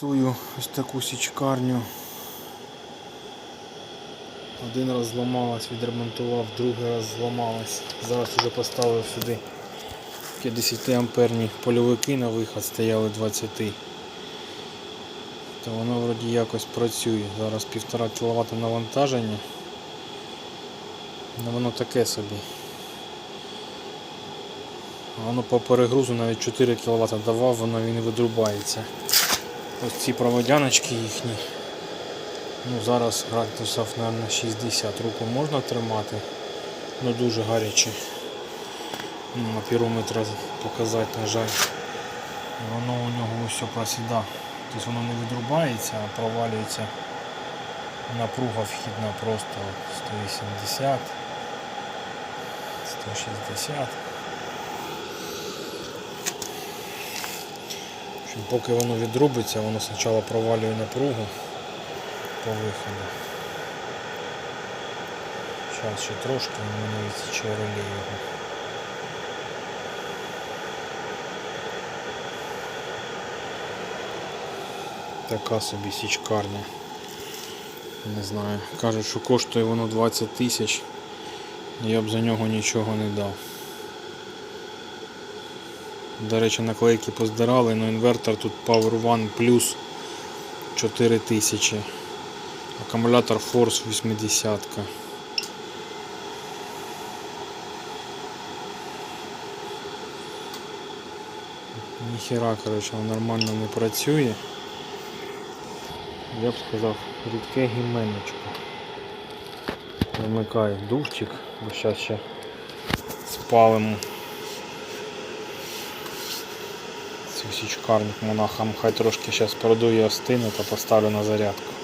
Тестую ось таку січкарню. Один раз зламалась, відремонтував, другий раз зламалась. Зараз вже поставив сюди 50 амперні польовики на виход, стояли 20. То воно вроді якось працює. Зараз 1,5 кВт навантаження. Ну воно таке собі. Воно по перегрузу навіть 4 кВт давав, воно не видрубається. Ось ці проводяночки їхні. Ну, зараз градусів, мабуть, 60 руку можна тримати, але дуже гаряче. Ну, На пірометр показати, на жаль. І воно у нього все просіда. Тобто воно не відрубається, а провалюється напруга вхідна просто 180, 160. Общем, Поки воно відрубиться, воно спочатку провалює напругу по виходу. Зараз ще трошки мене відсіче реле його. Така собі січкарня. Не знаю. Кажуть, що коштує воно 20 тисяч. Я б за нього нічого не дав. До речі, наклейки поздирали, але інвертор тут Power One Plus 4000. Акумулятор Force 80. Ніхера, коротше, воно нормально не працює. Я б сказав, рідке гіменечко. Вимикаю дувчик, бо зараз ще спалимо цю січкарник монахам. Хай трошки зараз продує остине та поставлю на зарядку.